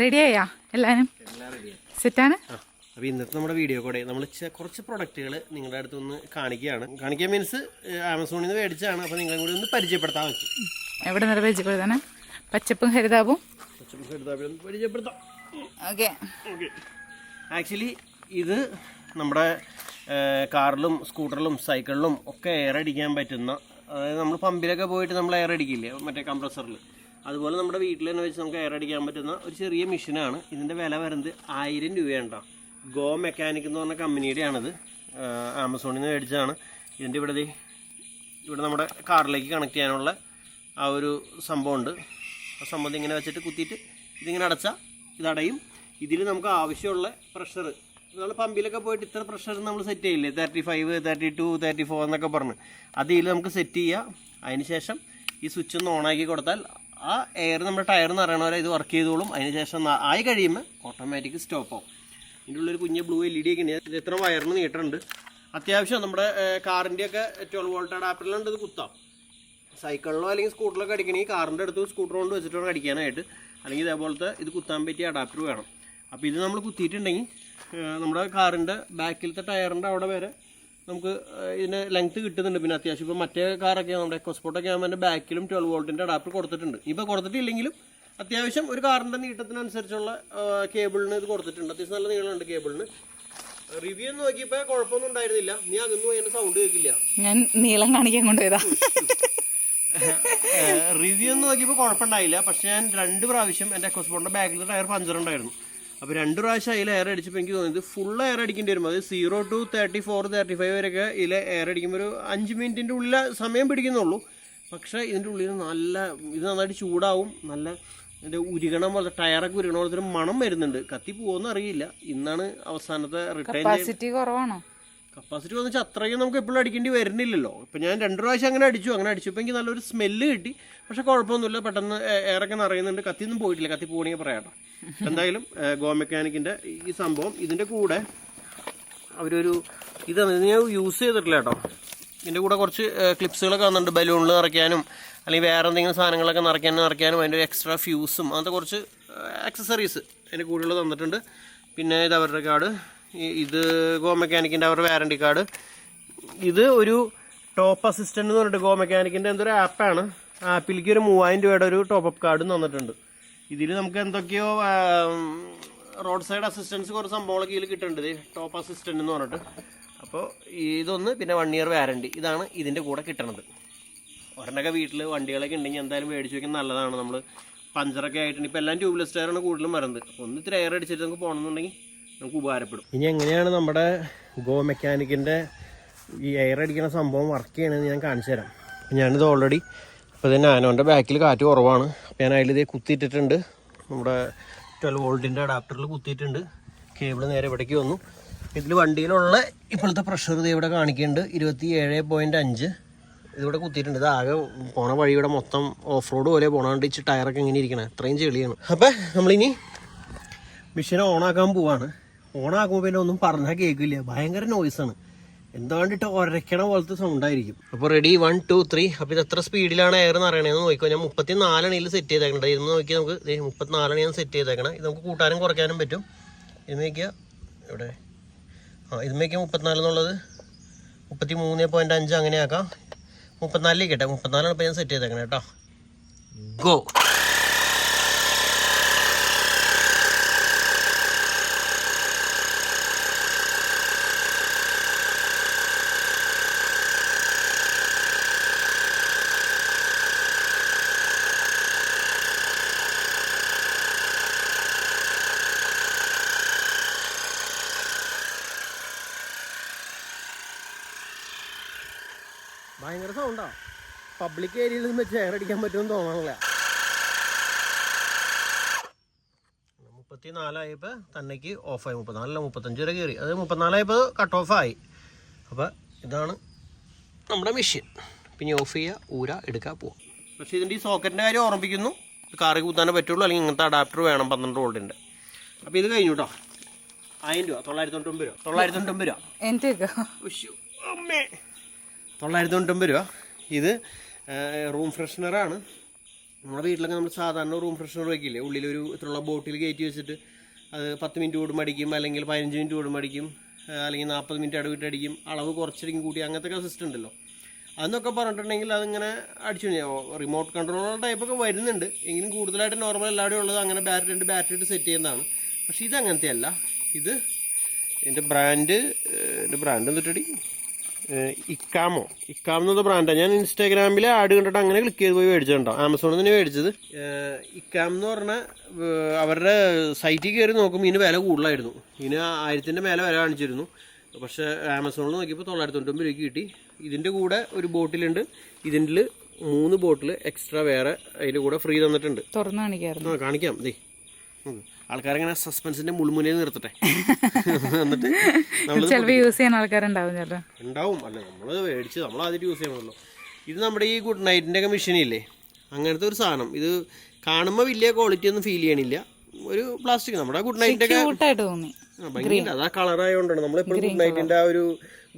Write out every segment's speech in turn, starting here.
റെഡിയായാ എല്ലാവരും സെറ്റാണ് അപ്പോൾ ഇന്നത്തെ നമ്മുടെ വീഡിയോ കൂടെ നമ്മൾ കുറച്ച് പ്രൊഡക്റ്റുകൾ നിങ്ങളുടെ അടുത്ത് ഒന്ന് കാണിക്കുകയാണ്. കാണിക്കാൻ മീൻസ് ആമസോണിൽ നിന്ന് മേടിച്ചാണ്. അപ്പോൾ നിങ്ങളെ കൂടി ഒന്ന് പരിചയപ്പെടുത്താൻ വെച്ചു എവിടെ നിന്ന് പരിചയപ്പെടുത്താണ് പച്ചപ്പും ഹരിതാപും ഒന്ന് പരിചയപ്പെടുത്താം. ഓക്കെ ഓക്കെ ആക്ച്വലി ഇത് നമ്മുടെ കാറിലും സ്കൂട്ടറിലും സൈക്കിളിലും ഒക്കെ എയർ അടിക്കാൻ പറ്റുന്ന അതായത് നമ്മൾ പമ്പിലൊക്കെ പോയിട്ട് നമ്മൾ എയർ അടിക്കില്ലേ? മറ്റേ കംപ്രസറിൽ അതുപോലെ നമ്മുടെ വീട്ടിൽ തന്നെ വെച്ച് നമുക്ക് എയർ അടിക്കാൻ പറ്റുന്ന ഒരു ചെറിയ മെഷീനാണ് ഇതിന്റെ വില വരുന്നത് ആയിരം രൂപയാണ് ഗോ മെക്കാനിക് എന്ന് പറഞ്ഞ കമ്പനിയുടെയാണിത് ആമസോണിൽ നിന്ന് മേടിച്ചതാണ്. ഇതിന്റെ ഇവിടെ ഇവിടെ നമ്മുടെ കാറിലേക്ക് കണക്ട് ചെയ്യാനുള്ള ആ ഒരു സംഭവമുണ്ട്. ആ സംഭവം ഇങ്ങനെ വെച്ചിട്ട് കുത്തിയിട്ട് ഇതിങ്ങനെ അടച്ചാൽ ഇതടയും ഇതിൽ നമുക്ക് ആവശ്യമുള്ള പ്രഷർ നമ്മൾ പമ്പിലൊക്കെ പോയിട്ട് ഇത്ര പ്രഷർ നമ്മൾ സെറ്റ് ചെയ്യില്ലേ? Thirty five thirty two thirty four എന്നൊക്കെ പറഞ്ഞ്. അതിൽ നമുക്ക് സെറ്റ് ചെയ്യാം. അതിന് ശേഷം ഈ സ്വിച്ച് ഒന്ന് ഓണാക്കി കൊടുത്താൽ ആ എയർ നമ്മുടെ ടയർ എന്ന് പറയണ പോലെ ഇത് വർക്ക് ചെയ്തോളും. അതിന് ശേഷം ആയി കഴിയുമ്പോൾ ഓട്ടോമാറ്റിക് സ്റ്റോപ്പ് ആവും. ഇതിന്റെ ഉള്ളൊരു കുഞ്ഞ് ബ്ലൂ എൽ ഇ ഡി ഒക്കെ ഉണ്ട്. ഇത് എത്ര വയറിന് നീട്ടുണ്ട് അത്യാവശ്യം നമ്മുടെ കാറിന്റെ ഒക്കെ ട്വൽവ് വോൾട്ട് അഡാപ്റ്ററിലുണ്ട് ഇത് കുത്താം. സൈക്കിളിലോ അല്ലെങ്കിൽ സ്കൂട്ടറിലൊക്കെ അടിക്കണമെങ്കിൽ കാറിന്റെ അടുത്ത് സ്കൂട്ടർ കൊണ്ട് വെച്ചിട്ട് അടിക്കാനായിട്ട്. അല്ലെങ്കിൽ ഇതേപോലത്തെ ഇത് കുത്താൻ പറ്റിയ അഡാപ്റ്റർ വേണം. അപ്പോൾ ഇത് നമ്മൾ കുത്തിയിട്ടുണ്ടെങ്കിൽ നമ്മുടെ കാറിന്റെ ബാക്കിലത്തെ ടയറിന്റെ അവിടെ വരെ നമുക്ക് ഇതിന് ലെങ്ത് കിട്ടുന്നുണ്ട് പിന്നെ അത്യാവശ്യം. ഇപ്പോൾ മറ്റേ കാറൊക്കെ നമ്മുടെ എക്കോസ്പോർട്ടൊക്കെ ആകുമ്പോൾ ബാക്കിലും ട്വൽവ് വോൾട്ടിന്റെ അഡാപ്റ്റർ കൊടുത്തിട്ടുണ്ട്. ഇപ്പോൾ കൊടുത്തിട്ടില്ലെങ്കിലും അത്യാവശ്യം ഒരു കാറിന്റെ നീട്ടത്തിനനുസരിച്ചുള്ള കേബിളിന് ഇത് കൊടുത്തിട്ടുണ്ട്. അത്യാവശ്യം നല്ല നീളമുണ്ട് കേബിളിന് റിവ്യൂ നോക്കിയപ്പോ കുഴപ്പമൊന്നും ഉണ്ടായിരുന്നില്ല. നീ അകന്നു പോയി സൗണ്ട് കേൾക്കില്ല. ഞാൻ നീളം കാണിക്കാൻ കൊണ്ടുപോയതാ റിവ്യൂ നോക്കിയപ്പോൾ കുഴപ്പമുണ്ടായില്ല. പക്ഷെ ഞാൻ രണ്ട് പ്രാവശ്യം എന്റെ എക്കോസ്പോർട്ടിന്റെ ബാക്കിൽ ടയർ പഞ്ചർ ഉണ്ടായിരുന്നു. അപ്പോൾ രണ്ട് പ്രാവശ്യം അതിൽ എയർ അടിച്ചപ്പോൾ എനിക്ക് തോന്നിയത് ഫുൾ എയർ അടിക്കേണ്ടി വരും. അത് zero two thirty four thirty five വരെയൊക്കെ ഇതിൽ എയർ അടിക്കുമ്പോൾ ഒരു അഞ്ച് മിനിറ്റിന്റെ ഉള്ളിൽ സമയം പിടിക്കുന്നുള്ളൂ. പക്ഷേ ഇതിന്റെ ഉള്ളിൽ നല്ല ഇത് നന്നായിട്ട് ചൂടാവും. നല്ല ഇതിന്റെ ഉരുകണം പോലത്തെ ടയറൊക്കെ ഉരുകണ പോലത്തെ ഒരു മണം വരുന്നുണ്ട്. കത്തി പോകുമെന്ന് അറിയില്ല. ഇന്നാണ് അവസാനത്തെ റിട്ടേൺ കപ്പാസിറ്റി കുറവാണോ? കപ്പാസിറ്റി വന്നു വെച്ചാൽ അത്രയും നമുക്ക് എപ്പോഴും അടിക്കേണ്ടി വരുന്നില്ലല്ലോ. ഇപ്പം ഞാൻ രണ്ട് പ്രാവശ്യം അങ്ങനെ അടിച്ചു. അങ്ങനെ അടിച്ചപ്പോൾ എനിക്ക് നല്ലൊരു സ്മെല്ല് കിട്ടി. പക്ഷേ കുഴപ്പമൊന്നുമില്ല. പെട്ടെന്ന് എയറൊക്കെ നിറയുന്നുണ്ട്. കത്തിയൊന്നും പോയിട്ടില്ല. കത്തി പോകണമെങ്കിൽ പറയാട്ടോ എന്തായാലും ഗോ മെക്കാനിക്കിന്റെ ഈ സംഭവം ഇതിന്റെ കൂടെ അവരൊരു ഇതാണ് ഇത് ഞാൻ യൂസ് ചെയ്തിട്ടില്ല കേട്ടോ. ഇതിന്റെ കൂടെ കുറച്ച് ക്ലിപ്സുകളൊക്കെ വന്നിട്ടുണ്ട്. ബലൂണിൽ നിറയ്ക്കാനും അല്ലെങ്കിൽ വേറെ എന്തെങ്കിലും സാധനങ്ങളൊക്കെ നിറയ്ക്കാനും നിറയ്ക്കാനും അതിന്റെ ഒരു എക്സ്ട്രാ ഫ്യൂസും അങ്ങനത്തെ കുറച്ച് ആക്സസറീസ് അതിന്റെ കൂടെയുള്ള തന്നിട്ടുണ്ട്. പിന്നെ ഇത് അവരുടെ കാർഡ് ഇത് ഗോ മെക്കാനിക്കിന്റെ അവരുടെ വാറണ്ടി കാർഡ് ഇത് ഒരു ടോപ്പ് അസിസ്റ്റന്റ് എന്ന് പറഞ്ഞിട്ട് ഗോ മെക്കാനിക്കിന്റെ എന്തൊരു ആപ്പാണ് ആപ്പിലേക്ക് ഒരു മൂവായിരം രൂപയുടെ ഒരു ടോപ്പ് അപ്പ് കാർഡ് തന്നിട്ടുണ്ട്. ഇതിൽ നമുക്ക് എന്തൊക്കെയോ റോഡ് സൈഡ് അസിസ്റ്റൻസ് കുറച്ച് സംഭവങ്ങളൊക്കെ ഇതിൽ കിട്ടുന്നുണ്ട് ടോപ്പ് അസിസ്റ്റന്റ് എന്ന് പറഞ്ഞിട്ട്. അപ്പോൾ ഇതൊന്ന് പിന്നെ വൺ ഇയർ വാരണ്ടി ഇതാണ് ഇതിന്റെ കൂടെ കിട്ടണത്. ഒരെണ്ണൊക്കെ വീട്ടിൽ വണ്ടികളൊക്കെ ഉണ്ടെങ്കിൽ എന്തായാലും മേടിച്ച് വയ്ക്കുന്നത് നല്ലതാണ്. നമ്മൾ പഞ്ചറൊക്കെ ആയിട്ടുണ്ട്. ഇപ്പോൾ എല്ലാം ട്യൂബ്ലെസ് ടയറാണ് കൂടുതലും വരുന്നത് ഒന്ന് ഇത്തിരി എയർ അടിച്ചിട്ട് നമുക്ക് പോകണമെന്നുണ്ടെങ്കിൽ നമുക്ക് ഉപകാരപ്പെടും. ഇനി എങ്ങനെയാണ് നമ്മുടെ ഗോ മെക്കാനിക്കിന്റെ ഈ എയർ അടിക്കുന്ന സംഭവം വർക്ക് ചെയ്യണമെന്ന് ഞാൻ കാണിച്ചു തരാം ഞാനിത് ഓൾറെഡി ഇപ്പോൾ ഇതിന് ആനോന്റെ ബാക്കിൽ കാറ്റ് കുറവാണ്. അപ്പോൾ ഞാൻ അതിലിതേ കുത്തിയിട്ടിട്ടുണ്ട്. നമ്മുടെ ട്വൽവ് വോൾട്ടിന്റെ അഡാപ്റ്ററിൽ കുത്തിയിട്ടുണ്ട്. കേബിൾ നേരെ ഇവിടേക്ക് വന്നു. ഇതിൽ വണ്ടിയിലുള്ള ഇപ്പോഴത്തെ പ്രഷർ ഇത് ഇവിടെ കാണിക്കുന്നുണ്ട്. ഇരുപത്തി ഏഴ് പോയിന്റ് അഞ്ച്. ഇതിവിടെ കുത്തിയിട്ടുണ്ട്. ഇത് ആകെ പോണ വഴിയുടെ മൊത്തം ഓഫ് റോഡ് പോലെ പോണാണ്ട് ഇച്ച് ടയറൊക്കെ ഇങ്ങനെ ഇരിക്കണേ. അത്രയും ചെളിയാണ്. അപ്പം നമ്മളിനി മെഷീൻ ഓണാക്കാൻ പോവാണ്. ഓണാക്കുമ്പോൾ പിന്നെ ഒന്നും പറഞ്ഞാൽ കേൾക്കില്ല. ഭയങ്കര നോയ്സാണ് എന്താണ്ടിട്ട് ഒരക്കണ പോലത്തെ സൗണ്ട് ആയിരിക്കും. അപ്പോൾ റെഡി വൺ ടു ത്രീ അപ്പോൾ ഇത് എത്ര സ്പീഡിലാണ് എയർ എന്ന് അറിയണേന്ന് നോക്കിക്കോ. ഞാൻ മുപ്പത്തി നാലാണ് ഇതിൽ സെറ്റ് ചെയ്തേക്കണത് ഇരുന്ന് നോക്കി നമുക്ക് മുപ്പത്തിനാലാണ് ഞാൻ സെറ്റ് ചെയ്തേക്കണം. ഇത് നമുക്ക് കൂട്ടാനും കുറയ്ക്കാനും പറ്റും. ഇത് നോക്കിയാൽ ഇവിടെ ആ ഇത് നോക്കിയാൽ മുപ്പത്തിനാല് എന്നുള്ളത്. മുപ്പത്തി മൂന്ന് പോയിന്റ് അഞ്ച് അങ്ങനെ ആക്കാം മുപ്പത്തിനാലിലേക്ക് കേട്ടെ മുപ്പത്തിനാലാണ് ഇപ്പോൾ ഞാൻ സെറ്റ് ചെയ്തേക്കണേ കേട്ടോ. ഗോ ഭയങ്കര സൗണ്ടാ പബ്ലിക് ഏരിയയിൽ നിന്ന് വെച്ച് എയർ അടിക്കാൻ പറ്റുമെന്ന് തോന്നണില്ല. മുപ്പത്തിനാലായപ്പോൾ തന്നേക്ക് ഓഫായി മുപ്പത്തിനാലല്ല മുപ്പത്തഞ്ച് വരെ കയറി അത് മുപ്പത്തിനാലായപ്പോൾ കട്ട് ഓഫായി അപ്പോൾ ഇതാണ് നമ്മുടെ മെഷീൻ പിന്നെ ഓഫ് ചെയ്യുക ഊര എടുക്കുക പോവാം. പക്ഷേ ഇതിന്റെ ഈ സോക്കറ്റിന്റെ കാര്യം ഓർമ്മിപ്പിക്കുന്നു. കാറിൽ കുത്താനേ പറ്റുള്ളൂ അല്ലെങ്കിൽ ഇങ്ങനത്തെ അഡാപ്റ്റർ വേണം പന്ത്രണ്ട് വോൾട്ടിന്റെ അപ്പോൾ ഇത് കഴിഞ്ഞു കേട്ടോ ആയിരം രൂപ തൊള്ളായിരത്തി തൊണ്ണൂറ്റൊമ്പത് രൂപ തൊള്ളായിരത്തി തൊണ്ണൂറ്റൊമ്പത് രൂപ. എന്റെ അമ്മേ. തൊള്ളായിരത്തി തൊണ്ണൂറ്റൊമ്പത് രൂപ. ഇത് റൂം ഫ്രഷ്നറാണ് നമ്മുടെ വീട്ടിലൊക്കെ നമ്മൾ സാധാരണ റൂം ഫ്രഷ്നർ വയ്ക്കില്ലേ ഉള്ളിലൊരു ഇത്രയുള്ള ബോട്ടിൽ കയറ്റി വെച്ചിട്ട് അത് പത്ത് മിനിറ്റ് കൂടും അടിക്കും അല്ലെങ്കിൽ പതിനഞ്ച് മിനിറ്റ് കൂടും അടിക്കും അല്ലെങ്കിൽ നാൽപ്പത് മിനിറ്റ് അടവിട്ട് അടിക്കും. അളവ് കുറച്ചടിക്കും കൂട്ടി അങ്ങനത്തെ സിസ്റ്റം ഉണ്ടല്ലോ. അതെന്നൊക്കെ പറഞ്ഞിട്ടുണ്ടെങ്കിൽ അതിങ്ങനെ അടിച്ചു റിമോട്ട് കൺട്രോളർ ടൈപ്പൊക്കെ വരുന്നുണ്ട്. എങ്കിലും കൂടുതലായിട്ട് നോർമൽ എല്ലാവരും ഉള്ളത് അങ്ങനെ ബാറ്ററി രണ്ട് ബാറ്ററി ഇട്ട് സെറ്റ് ചെയ്യുന്നതാണ്. പക്ഷേ ഇത് അങ്ങനത്തെ അല്ല ഇത് എന്റെ ബ്രാൻഡ് എന്റെ ബ്രാൻഡ് എന്നിട്ടടി ഇക്കാമോ? ഇക്കാം എന്നുള്ള ബ്രാൻഡാണ് ഞാൻ ഇൻസ്റ്റാഗ്രാമിൽ ആഡ് കണ്ടിട്ട് അങ്ങനെ ക്ലിക്ക് ചെയ്ത് പോയി മേടിച്ചിട്ടുണ്ടോ ആമസോണിൽ നിന്ന് മേടിച്ചത്. ഇക്കാം എന്ന് പറഞ്ഞാൽ അവരുടെ സൈറ്റിൽ കയറി നോക്കുമ്പോൾ ഇതിന് വില കൂടുതലായിരുന്നു. ഇതിന് ആയിരത്തിന്റെ മേലെ വില കാണിച്ചിരുന്നു. പക്ഷേ ആമസോണിൽ നോക്കിയപ്പോൾ തൊള്ളായിരത്തി തൊണ്ണൂറ്റൊമ്പത് രൂപയ്ക്ക് കിട്ടി. ഇതിന്റെ കൂടെ ഒരു ബോട്ടിലുണ്ട് ഇതിന്റെ മൂന്ന് ബോട്ടിൽ എക്സ്ട്രാ വേറെ അതിന്റെ കൂടെ ഫ്രീ തന്നിട്ടുണ്ട്. തുറന്നു കാണിക്കാം ആ കാണിക്കാം. ദേ. ആൾക്കാരങ്ങനെ സസ്പെൻസിന്റെ മുൾമുനയിൽ നിർത്തട്ടെ. എന്നിട്ട് ചിലപ്പോൾ യൂസ് ചെയ്യാൻ ആൾക്കാരുണ്ടാവും ചേട്ടാ ഉണ്ടാവും. അല്ല നമ്മൾ മേടിച്ച് നമ്മൾ ആദ്യം യൂസ് ചെയ്യണമല്ലോ ഇത് നമ്മുടെ ഈ ഗുഡ് നൈറ്റിന്റെ ഒക്കെ മെഷീനില്ലേ അങ്ങനത്തെ ഒരു സാധനം. ഇത് കാണുമ്പോൾ വലിയ ക്വാളിറ്റി ഒന്നും ഫീൽ ചെയ്യണില്ല. ഒരു പ്ലാസ്റ്റിക് നമ്മുടെ ഗുഡ് നൈറ്റിന്റെ ഒക്കെ അത് ആ കളർ ആയതുകൊണ്ടാണ് നമ്മളെപ്പോഴും ഗുഡ് നൈറ്റിന്റെ ആ ഒരു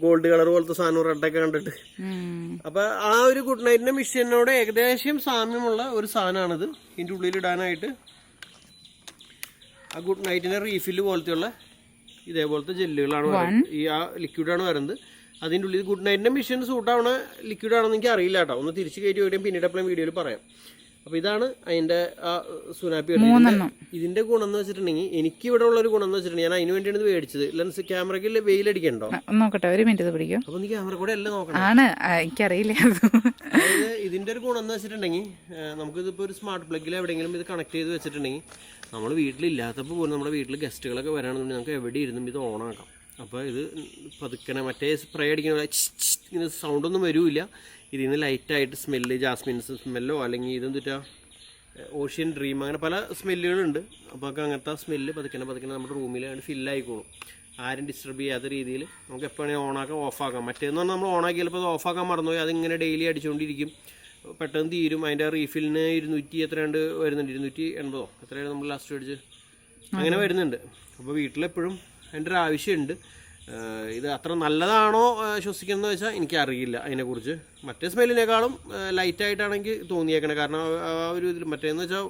ഗോൾഡ് കളർ പോലത്തെ സാധനം റെഡൊക്കെ കണ്ടിട്ട്. അപ്പൊ ആ ഒരു ഗുഡ് നൈറ്റിന്റെ മെഷീനോട് ഏകദേശം സാമ്യമുള്ള ഒരു സാധനമാണിത് ഇതിന്റെ ഉള്ളിൽ ഇടാനായിട്ട് ആ ഗുഡ് നൈറ്റിന്റെ റീഫില്ല് പോലത്തെയുള്ള ഇതേപോലത്തെ ജെല്ലുകളാണ്. ഈ ആ ലിക്വിഡാണ് വരുന്നത്. അതിന്റെ ഉള്ളിൽ ഗുഡ് നൈറ്റിന്റെ മെഷീൻ സൂട്ടാവണ ലിക്വിഡ് ആണെന്ന് എനിക്ക് അറിയില്ല കേട്ടോ. ഒന്ന് തിരിച്ച് കയറ്റി വരും പിന്നീട് എപ്പോഴും വീഡിയോയിൽ പറയാം. അപ്പോൾ ഇതാണ് അതിന്റെ ആ സുനാപ്പി ഇതിന്റെ ഗുണം എന്ന് വെച്ചിട്ടുണ്ടെങ്കിൽ എനിക്ക് ഇവിടെ ഉള്ളൊരു ഗുണം എന്ന് വെച്ചിട്ടുണ്ടെങ്കിൽ ഞാൻ അതിന് വേണ്ടിയാണ് ഇത് മേടിച്ചത്. ലെൻസ് ക്യാമറയ്ക്ക് വെയിലടിക്കണ്ടോ നോക്കട്ടെ ഒരു മിനിറ്റ് പിടിക്കും. അപ്പോൾ നീ ക്യാമറ കൂടെ എല്ലാം നോക്കണം. ആണ്. എനിക്കറിയില്ല ഇതിന്റെ അതായത് ഒരു ഗുണം എന്ന് വെച്ചിട്ടുണ്ടെങ്കിൽ നമുക്കിതിപ്പോൾ ഒരു സ്മാർട്ട് പ്ലഗിൽ എവിടെയെങ്കിലും ഇത് കണക്ട് ചെയ്ത് വെച്ചിട്ടുണ്ടെങ്കിൽ നമ്മൾ വീട്ടിലില്ലാത്തപ്പോൾ പോലും നമ്മുടെ വീട്ടിൽ ഗസ്റ്റുകളൊക്കെ വരാണെന്നുണ്ടെങ്കിൽ നമുക്ക് എവിടെ ഇരുന്നും ഇത് ഓണാക്കാം. അപ്പോൾ ഇത് പതുക്കണ മറ്റേ സ്പ്രേ ഛ് ഇങ്ങനെ സൗണ്ടൊന്നും വരില്ല. ഇതിൽ നിന്ന് ലൈറ്റായിട്ട് സ്മെല്ല് ജാസ്മിൻസ് സ്മെല്ലോ അല്ലെങ്കിൽ ഇതെന്തുറ്റാ ഓഷ്യൻ ഡ്രീം അങ്ങനെ പല സ്മെല്ലുകളുണ്ട് അപ്പോൾ അങ്ങനത്തെ സ്മെല്ല് പതുക്കണ പതുക്കണ നമ്മുടെ റൂമിൽ ഫില്ലായിക്കോളും ആരും ഡിസ്റ്റർബ് ചെയ്യാത്ത രീതിയിൽ നമുക്ക് എപ്പോഴാണെങ്കിൽ ഓണാക്കാം ഓഫാക്കാം മറ്റേന്ന് പറഞ്ഞാൽ നമ്മൾ ഓണാക്കി ചിലപ്പോൾ അത് ഓഫാക്കാൻ മറന്നുപോയി. അതിങ്ങനെ ഡെയിലി അടിച്ചുകൊണ്ടിരിക്കും. പെട്ടെന്ന് തീരും. അതിന്റെ റീഫിലിന് ഇരുന്നൂറ്റി എത്രയാണ്ട് വരുന്നുണ്ട്? ഇരുന്നൂറ്റി എൺപതോ? എത്രയാണ് നമ്മൾ ലാസ്റ്റ് അടിച്ച് അങ്ങനെ വരുന്നുണ്ട്. അപ്പോൾ വീട്ടിലെപ്പോഴും അതിന്റെ ഒരു ആവശ്യമുണ്ട്. ഇത് അത്ര നല്ലതാണോ ശ്വസിക്കുന്നത് വെച്ചാൽ എനിക്ക് അറിയില്ല അതിനെക്കുറിച്ച്. മറ്റേ സ്മെല്ലിനേക്കാളും ലൈറ്റായിട്ടാണെങ്കിൽ തോന്നിയേക്കണേ. കാരണം ആ ഒരു ഇതിൽ മറ്റേന്ന് വെച്ചാൽ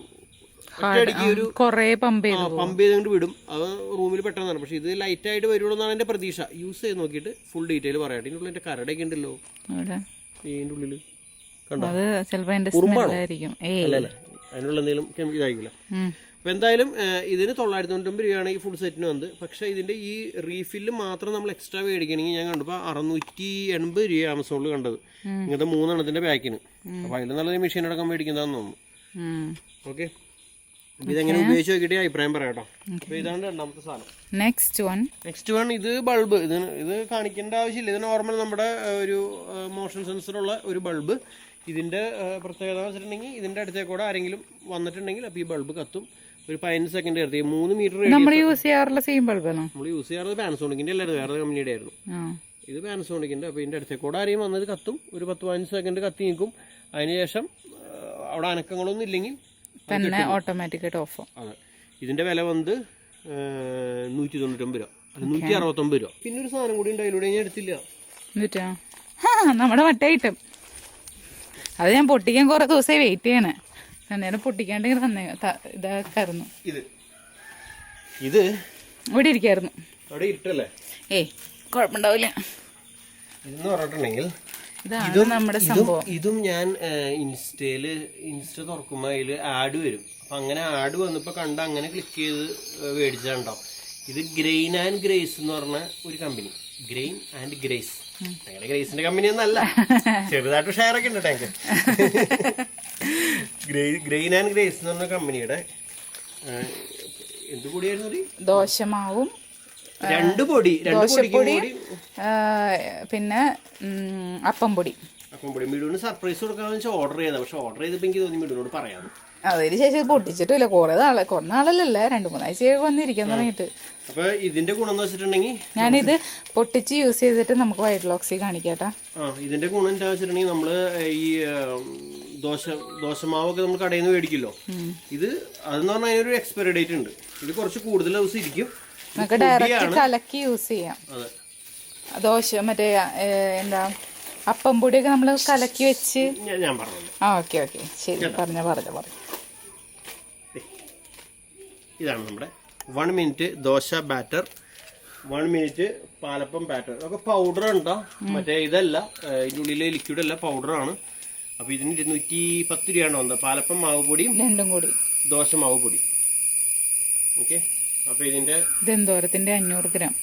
കൊറേ പമ്പ് പമ്പ് ചെയ്തുകൊണ്ട് വിടും. അത് റൂമിൽ പെട്ടെന്നാണ്. പക്ഷെ ഇത് ലൈറ്റ് ആയിട്ട് വരുള്ളൂ എന്നാണ് എന്റെ പ്രതീക്ഷ. യൂസ് ചെയ്ത് നോക്കിയിട്ട് ഫുൾ ഡീറ്റെയിൽ പറയാം. ഇതിനുള്ളിൽ എന്റെ കരടൊക്കെ ഉണ്ടല്ലോ. ഉള്ളിൽ. കണ്ടോ? അത് സ്മെല്ലായിരിക്കും. അല്ലല്ലേ അതിനുള്ള എന്തെങ്കിലും ഇതായിരിക്കില്ല. അപ്പോൾ എന്തായാലും ഇതിന് തൊള്ളായിരത്തി തൊണ്ണൂറ്റൊമ്പത് രൂപയാണ് ഈ ഫുൾ സെറ്റിന് വന്നത്. പക്ഷേ ഇതിന്റെ ഈ റീഫില്ല് മാത്രം നമ്മൾ എക്സ്ട്രാ മേടിക്കണമെങ്കിൽ ഞാൻ കണ്ടപ്പോൾ അറുന്നൂറ്റി എൺപത് രൂപ ആമസോണിൽ കണ്ടത്. ഇങ്ങനത്തെ മൂന്നെണ്ണത്തിന്റെ പാക്കിന് അപ്പോൾ അതിൽ നല്ല മെഷീൻ അടക്കം മേടിക്കുന്നതാണെന്ന് തോന്നുന്നു. ഓക്കെ. ഇതെങ്ങനെ ഉപയോഗിച്ച് നോക്കിയിട്ട് അഭിപ്രായം പറയാട്ടോ അപ്പൊ ഇതാണ് രണ്ടാമത്തെ സാധനം. നെക്സ്റ്റ് വൺ നെക്സ്റ്റ് വൺ ഇത് ബൾബ്. ഇത് ഇത് കാണിക്കേണ്ട ആവശ്യമില്ല. ഇത് നോർമൽ നമ്മുടെ ഒരു മോഷൻ സെൻസറുള്ള ഒരു ബൾബ്. ഇതിന്റെ പ്രത്യേകത എന്ന് വെച്ചിട്ടുണ്ടെങ്കിൽ ഇതിന്റെ അടുത്തേക്ക് കൂടെ ആരെങ്കിലും വന്നിട്ടുണ്ടെങ്കിൽ അപ്പോൾ ഈ ബൾബ് കത്തും. ഒരു പതിനഞ്ച് സെക്കൻഡ് എടുത്ത് മൂന്ന് മീറ്റർ നമ്മൾ യൂസ് ചെയ്യാറുള്ള സെയിം ബൾബാണോ നമ്മൾ യൂസ് ചെയ്യാറുള്ളത് പാനസോണിക്കിന്റെ അല്ലായിരുന്നു വേറെ കമ്പനിയുടെ ആയിരുന്നു. ഇത് പാനസോണിക്കിന്റെ അപ്പോൾ ഇതിന്റെ അടുത്തേക്ക് കൂടെ ആരെയും വന്നത് കത്തും. ഒരു പത്ത് പതിനഞ്ച് സെക്കൻഡ് കത്തി നിൽക്കും. അതിനുശേഷം അവിടെ അനക്കങ്ങളൊന്നും ഇല്ലെങ്കിൽ തന്നെ ഓട്ടോമാറ്റിക്കായിട്ട് ഓഫ് അതെ. ഇതിന്റെ വില വന്ന് നൂറ്റി തൊണ്ണൂറ്റൊമ്പത് രൂപ. നൂറ്റി അറുപത്തൊമ്പത് രൂപ. പിന്നെ ഒരു സാധനം കൂടി ഉണ്ട് അതിലൂടെ ഞാൻ എടുത്തില്ല. നമ്മുടെ മറ്റേ ഐറ്റം അത് ഞാൻ പൊട്ടിക്കാൻ കുറെ ദിവസമായി വെയിറ്റ് ചെയ്യണേ. അന്നേരം പൊട്ടിക്കാണ്ടെങ്കിൽ തന്നെ ഇതാക്കായിരുന്നു. ഇത്. ഇത് ഇവിടെ ഇരിക്കായിരുന്നു. അവിടെ ഇട്ടല്ലേ? ഏയ് കുഴപ്പമുണ്ടാവില്ല. ഇതെന്ന് പറഞ്ഞിട്ടുണ്ടെങ്കിൽ ഇതാണ് നമ്മുടെ സംഭവം. ഇതും ഞാൻ ഇൻസ്റ്റയിൽ ഇൻസ്റ്റ തുറക്കുമ്പോൾ അതിൽ ആഡ് വരും. അപ്പം അങ്ങനെ ആഡ് വന്നപ്പോൾ കണ്ട് അങ്ങനെ ക്ലിക്ക് ചെയ്ത് മേടിച്ചാണ്ടാവും ഇത് ഗ്രെയിൻ ആൻഡ് ഗ്രേസ് എന്ന് പറഞ്ഞ ഒരു കമ്പനി ഗ്രെയിൻ ആൻഡ് ഗ്രേസ്. ഞങ്ങളുടെ ഗ്രേസിന്റെ കമ്പനി ഒന്നല്ല ചെറുതായിട്ട് ഷെയർ ഒക്കെ ഉണ്ട് ടാങ്ക് ഗ്രെയിൻ ആൻഡ് ഗ്രേസ് എന്ന് പറഞ്ഞ കമ്പനിയുടെ എന്ത് പൊടിയായിരുന്നു ഇത്? ദോശമാവും രണ്ട് പൊടി പൊടിക്കും പിന്നെ അപ്പം പൊടി. അപ്പം പൊടി. മിടുവിന് സർപ്രൈസ് കൊടുക്കാന്ന് വെച്ചാൽ ഓർഡർ ചെയ്താൽ പക്ഷെ ഓർഡർ ചെയ്തപ്പോൾ എനിക്ക് തോന്നി മിടുവിനോട് പറയാം അതിന് ശേഷം പൊട്ടിച്ചിട്ടില്ല. കൊറേ നാളെ കൊറേ നാളല്ലല്ലേ. രണ്ടു മൂന്നാഴ്ച വന്നിരിക്കാൻ തുടങ്ങിയിട്ട്. അപ്പൊ ഇതിന്റെ ഗുണം എന്ന് വെച്ചിട്ടുണ്ടെങ്കിൽ ഞാനിത് പൊട്ടിച്ച് യൂസ് ചെയ്തിട്ട് നമുക്ക് വൈറ്റ് ലോക്സി കാണിക്കാട്ടാ ഇതിന്റെ ഗുണം എന്താ വെച്ചിട്ടുണ്ടെങ്കിൽ നമ്മൾ ഈ ദോശ ദോശമാവൊക്കെ നമ്മൾ കടയിൽ നിന്ന് മേടിക്കുമല്ലോ. ഇത് അതെന്ന് പറഞ്ഞാൽ അതിനൊരു എക്സ്പയറി ഡേറ്റ് ഉണ്ട്. ഇത് കുറച്ച് കൂടുതൽ ദിവസം ഇരിക്കും. നമുക്ക് ഡയറക്റ്റ് കലക്കി യൂസ് ചെയ്യാം. ദോശ മറ്റേ എന്താ അപ്പം പൊടിയൊക്കെ നമ്മൾ കലക്കി വെച്ച്. ഞാൻ പറഞ്ഞു ഓക്കെ ഓക്കെ. ശരി പറഞ്ഞ പറഞ്ഞു പറഞ്ഞു. ഇതാണ് നമ്മുടെ one minute dosa batter one minute palappam batter ഒക്കെ പൗഡർ ഉണ്ടോ? മറ്റേ ഇതല്ല ഇതിന്റെ ഉള്ളിലെ ലിക്വിഡ് അല്ല പൗഡറാണ് അപ്പൊ ഇതിന് ഇരുന്നൂറ്റി പത്ത് രൂപയാണ് വന്നത്. പാലപ്പം മാവ് പൊടിയും രണ്ടും കൂടി. ദോശ മാവ് പൊടി. ഓക്കെ അപ്പൊ ഇതിന്റെ ഇതെന്തോരത്തിന്റെ അഞ്ഞൂറ് ഗ്രാം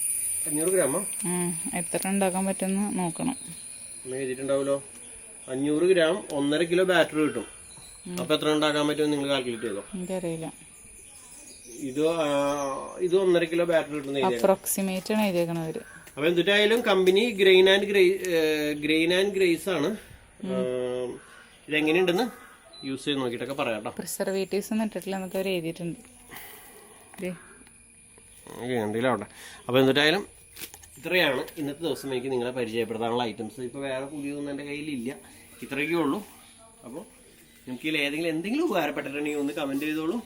അഞ്ഞൂറ് ഗ്രാമോ എത്ര ഉണ്ടാക്കാൻ പറ്റുമെന്ന് നോക്കണം. നമ്മൾ എഴുതിയിട്ടുണ്ടാവുമല്ലോ. അഞ്ഞൂറ് ഗ്രാം ഒന്നര കിലോ ബാറ്ററി കിട്ടും. അപ്പൊ എത്ര ഉണ്ടാക്കാൻ പറ്റുമെന്ന് നിങ്ങൾ കാൽക്കുലേറ്റ് ചെയ്തോ. എനിക്കറിയില്ല. ഇത് ഇത് ഒന്നര കിലോ ബാറ്ററി കിട്ടുന്ന അപ്രോക്സിമേറ്റ് ആണ് എഴുതിയേക്കണവര് അപ്പൊ എന്തിട്ടായാലും company grain and grey grain and grace ആണ്. ഇതെങ്ങനെയുണ്ടെന്ന് യൂസ് ചെയ്ത് നോക്കിയിട്ടൊക്കെ പറയാം കേട്ടോ. പ്രിസർവേറ്റീവ്സ് ഒന്നും ഇട്ടിട്ടില്ല എന്നൊക്കെ അവർ എഴുതിയിട്ടുണ്ട്. ദേ, എന്തെങ്കിലും ആവട്ടെ അപ്പോൾ എന്നിട്ടായാലും ഇത്രയാണ് ഇന്നത്തെ ദിവസം എനിക്ക് നിങ്ങളെ പരിചയപ്പെടുത്താനുള്ള ഐറ്റംസ് ഇപ്പോൾ വേറെ പുതിയതൊന്നും എന്റെ കയ്യിലില്ല. ഇത്രയൊക്കെ ഉള്ളൂ. അപ്പോൾ നിങ്ങൾക്ക് ഇതിൽ ഏതെങ്കിലും എന്തെങ്കിലും ഉപകാരപ്പെട്ടിട്ടുണ്ടെങ്കിൽ ഒന്ന് കമന്റ് ചെയ്തോളൂ.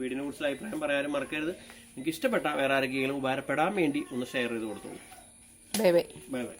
വീടിനെ കുറിച്ചുള്ള അഭിപ്രായം പറയാനും മറക്കരുത്. നിങ്ങൾക്ക് ഇഷ്ടപ്പെട്ട വേറെ ആരെങ്കിലും ഉപകാരപ്പെടാൻ വേണ്ടി ഒന്ന് ഷെയർ ചെയ്ത് കൊടുത്തോളൂ. Bye bye bye bye